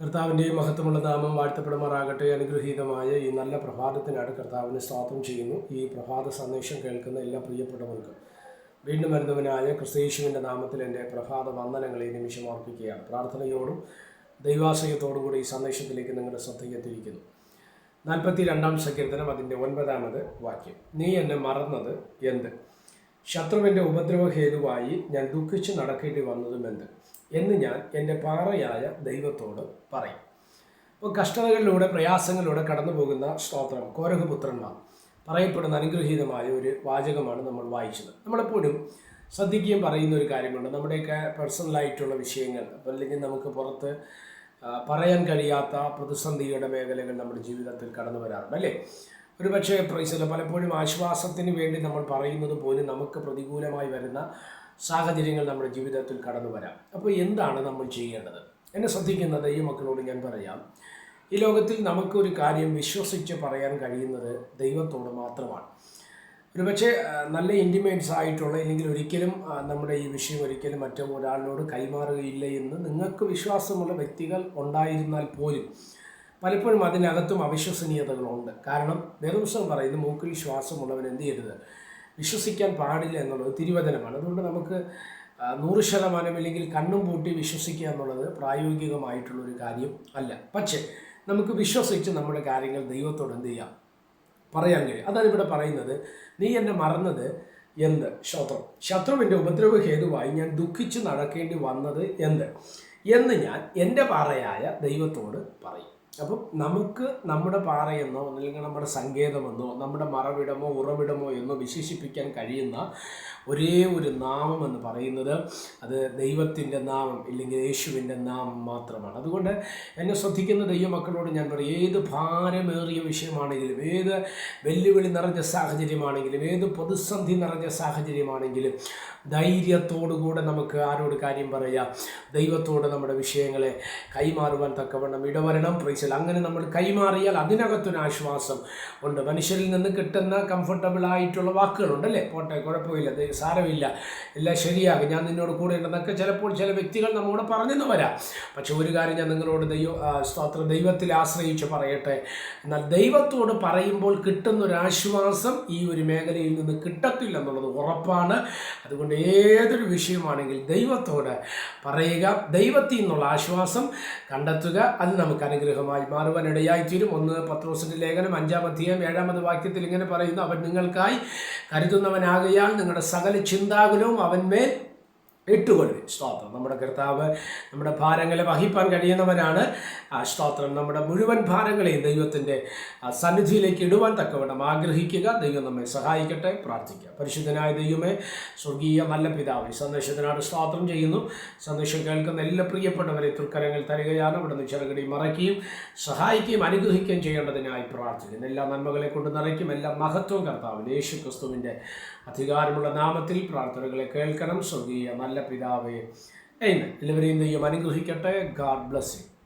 കർത്താവിന്റെയും മഹത്വമുള്ള നാമം വാഴ്ത്തപ്പെടുമാറാകട്ടെ. അനുഗ്രഹീതമായ ഈ നല്ല പ്രഭാതത്തിനാണ് കർത്താവിനെ സ്വാഗതം ചെയ്യുന്നു. ഈ പ്രഭാത സന്ദേശം കേൾക്കുന്ന എല്ലാ പ്രിയപ്പെട്ടവർക്കും. വീണ്ടും വരുന്നവനായ ക്രിസ്തീശുവിന്റെ നാമത്തിൽ എന്റെ പ്രഭാത വന്ദനങ്ങൾ ഈ നിമിഷം അർപ്പിക്കുകയാണ്. പ്രാർത്ഥനയോടും ദൈവാശ്രയത്തോടും കൂടി ഈ സന്ദേശത്തിലേക്ക് നിങ്ങളുടെ ശ്രദ്ധയെത്തിയിരിക്കുന്നു നാൽപ്പത്തി രണ്ടാം സങ്കീർത്തനം അതിന്റെ ഒൻപതാമത് വാക്യം. നീ എന്നെ മറന്നത് എന്ത്? ശത്രുവിന്റെ ഉപദ്രവ ഹേതുവായി ഞാൻ ദുഃഖിച്ച് നടക്കേണ്ടി വന്നതും എന്ത്? എന്ന് ഞാൻ എന്റെ പാറയായ ദൈവത്തോട് പറയും. അപ്പോൾ കഷ്ടതകളിലൂടെ പ്രയാസങ്ങളിലൂടെ കടന്നു പോകുന്ന സ്തോത്രം കോരഹപുത്രന്മാർ പറയപ്പെടുന്ന അനുഗ്രഹീതമായ ഒരു വാചകമാണ് നമ്മൾ വായിച്ചത്. നമ്മളെപ്പോഴും ശ്രദ്ധിക്കുകയും പറയുന്ന ഒരു കാര്യമുണ്ട്. നമ്മുടെയൊക്കെ പേഴ്സണലായിട്ടുള്ള വിഷയങ്ങൾ അല്ലെങ്കിൽ നമുക്ക് പുറത്ത് പറയാൻ കഴിയാത്ത പ്രതിസന്ധിയുടെ മേഖലകൾ നമ്മുടെ ജീവിതത്തിൽ കടന്നു വരാറുണ്ട് അല്ലേ? ഒരുപക്ഷെ പ്രൈസല്ല പലപ്പോഴും ആശ്വാസത്തിന് വേണ്ടി നമ്മൾ പറയുന്നത് പോലും നമുക്ക് പ്രതികൂലമായി വരുന്ന സാഹചര്യങ്ങൾ നമ്മുടെ ജീവിതത്തിൽ കടന്നു വരാം. അപ്പോൾ എന്താണ് നമ്മൾ ചെയ്യേണ്ടത്? എന്നെ ശ്രദ്ധിക്കുന്ന ദൈവമക്കളോട് ഞാൻ പറയാം. ഈ ലോകത്തിൽ നമുക്കൊരു കാര്യം വിശ്വസിച്ച് പറയാൻ കഴിയുന്നത് ദൈവത്തോട് മാത്രമാണ്. ഒരുപക്ഷെ നല്ല ഇന്റിമേറ്റ്സ് ആയിട്ടുള്ള അല്ലെങ്കിൽ ഒരിക്കലും നമ്മുടെ ഈ വിഷയം ഒരിക്കലും മറ്റും ഒരാളിനോട് കൈമാറുകയില്ല എന്ന് നിങ്ങൾക്ക് വിശ്വാസമുള്ള വ്യക്തികൾ ഉണ്ടായിരുന്നാൽ പോലും പലപ്പോഴും അതിനകത്തും അവിശ്വസനീയതകളുണ്ട്. കാരണം വേദപുസ്തകം പറയുന്നത് മൂക്കിൽ ശ്വാസമുള്ളവൻ എന്ത് ചെയ്യരുത്? വിശ്വസിക്കാൻ പാടില്ല എന്നുള്ളത് തിരുവചനമാണ്. അതുകൊണ്ട് നമുക്ക് നൂറ് ശതമാനം അല്ലെങ്കിൽ കണ്ണും പൂട്ടി വിശ്വസിക്കുക എന്നുള്ളത് പ്രായോഗികമായിട്ടുള്ളൊരു കാര്യം അല്ല. പക്ഷേ നമുക്ക് വിശ്വസിച്ച് നമ്മുടെ കാര്യങ്ങൾ ദൈവത്തോട് എന്ത് ചെയ്യാം? പറയാൻ കഴിയും. അതാണ് ഇവിടെ പറയുന്നത് നീ എന്നെ മറന്നത് എന്ത്? ശത്രു. ശത്രുവിന്റെ ഉപദ്രവ ഹേതുവായി ഞാൻ ദുഃഖിച്ച് നടക്കേണ്ടി വന്നത് എന്ത്? എന്ന് ഞാൻ എന്റെ പാറയായ ദൈവത്തോട് പറയും. അപ്പം നമുക്ക് നമ്മുടെ പാറയെന്നോ അല്ലെങ്കിൽ നമ്മുടെ സങ്കേതമെന്നോ നമ്മുടെ മറവിടമോ ഉറവിടമോ എന്നോ വിശേഷിപ്പിക്കാൻ കഴിയുന്ന ഒരേ ഒരു നാമം എന്ന് പറയുന്നത് അത് ദൈവത്തിന്റെ നാമം ഇല്ലെങ്കിൽ യേശുവിന്റെ നാമം മാത്രമാണ്. അതുകൊണ്ട് എന്നെ ശ്രദ്ധിക്കുന്ന ദൈവമക്കളോട് ഞാൻ പറയും ഏത് ഭാരമേറിയ വിഷയമാണെങ്കിലും ഏത് വെല്ലുവിളി നിറഞ്ഞ സാഹചര്യമാണെങ്കിലും ഏത് പ്രതിസന്ധി നിറഞ്ഞ സാഹചര്യമാണെങ്കിലും ധൈര്യത്തോടുകൂടെ നമുക്ക് ആരോട് കാര്യം പറയാം? ദൈവത്തോട് നമ്മുടെ വിഷയങ്ങളെ കൈമാറുവാൻ തക്കവണ്ണം ഇടവരണം. അങ്ങനെ നമ്മൾ കൈമാറിയാൽ അതിനകത്തൊരു ആശ്വാസം ഉണ്ട്. മനുഷ്യരിൽ നിന്ന് കിട്ടുന്ന കംഫർട്ടബിൾ ആയിട്ടുള്ള വാക്കുകളുണ്ട് അല്ലേ? പോട്ടെ കുഴപ്പമില്ല സാരമില്ല. എല്ലാം ശരിയാകും. ഞാൻ നിന്നോട് കൂടെ ഉണ്ടെന്നൊക്കെ ചിലപ്പോൾ ചില വ്യക്തികൾ നമ്മോട് പറഞ്ഞെന്ന് വരാം. പക്ഷെ ഒരു കാര്യം ഞാൻ നിങ്ങളോട് ദൈവ സ്തോത്ര ദൈവത്തിൽ ആശ്രയിച്ച് പറയട്ടെ. എന്നാൽ ദൈവത്തോട് പറയുമ്പോൾ കിട്ടുന്ന ഒരു ആശ്വാസം ഈ ഒരു മേഖലയിൽ നിന്ന് കിട്ടത്തില്ല എന്നുള്ളത് ഉറപ്പാണ്. അതുകൊണ്ട് ഏതൊരു വിഷയമാണെങ്കിൽ ദൈവത്തോട് പറയുക ദൈവത്തിൽ നിന്നുള്ള ആശ്വാസം കണ്ടെത്തുക അത് നമുക്ക് അനുഗ്രഹമായി മാറുവാൻ ഇടയായിത്തീരും ഒന്ന് പത്രോസിന്റെ ലേഖനം അഞ്ചാം അധ്യായം ഏഴാമത് വാക്യത്തിൽ ഇങ്ങനെ പറയുന്നു അവൻ നിങ്ങൾക്കായി കരുതുന്നവനാകയാൽ നിങ്ങളുടെ സകല ചിന്താകുലവും അവന്മേൽ ഇട്ടുകൊള്ളുവിൻ. സ്തോത്രം. നമ്മുടെ കർത്താവ് നമ്മുടെ ഭാരങ്ങളെ വഹിപ്പാൻ കഴിയുന്നവനാണ്. സ്തോത്രം. നമ്മുടെ മുഴുവൻ ഭാരങ്ങളെയും ദൈവത്തിന്റെ സന്നിധിയിലേക്ക് ഇടുവാൻ തക്കവണ്ണം ആഗ്രഹിക്കുക. ദൈവം നമ്മെ സഹായിക്കട്ടെ. പ്രാർത്ഥിക്കുക പരിശുദ്ധനായ ദൈവമേ സ്വർഗീയ നല്ല പിതാവ് സന്ദേശത്തിനാണ് സ്തോത്രം ചെയ്യുന്നു. സന്ദേശം കേൾക്കുന്ന എല്ലാ പ്രിയപ്പെട്ടവരെ തൃക്കരങ്ങൾ തരികയാണ്. അവിടെ നിന്ന് ചെറുകടി മറയ്ക്കുകയും സഹായിക്കുകയും അനുഗ്രഹിക്കുകയും ചെയ്യേണ്ടതിനായി പ്രാർത്ഥിക്കുന്നു. എല്ലാ നന്മകളെ കൊണ്ട് നിറയ്ക്കും. എല്ലാ മഹത്വം കർത്താവിന് യേശു ക്രിസ്തുവിന്റെ അധികാരമുള്ള നാമത്തിൽ പ്രാർത്ഥനകളെ കേൾക്കണം. സ്വർഗീയ നല്ല പിതാവേ. എയ്മൻ എല്ലാവരെയും ദൈവം അനുഗ്രഹിക്കട്ടെ. God blessing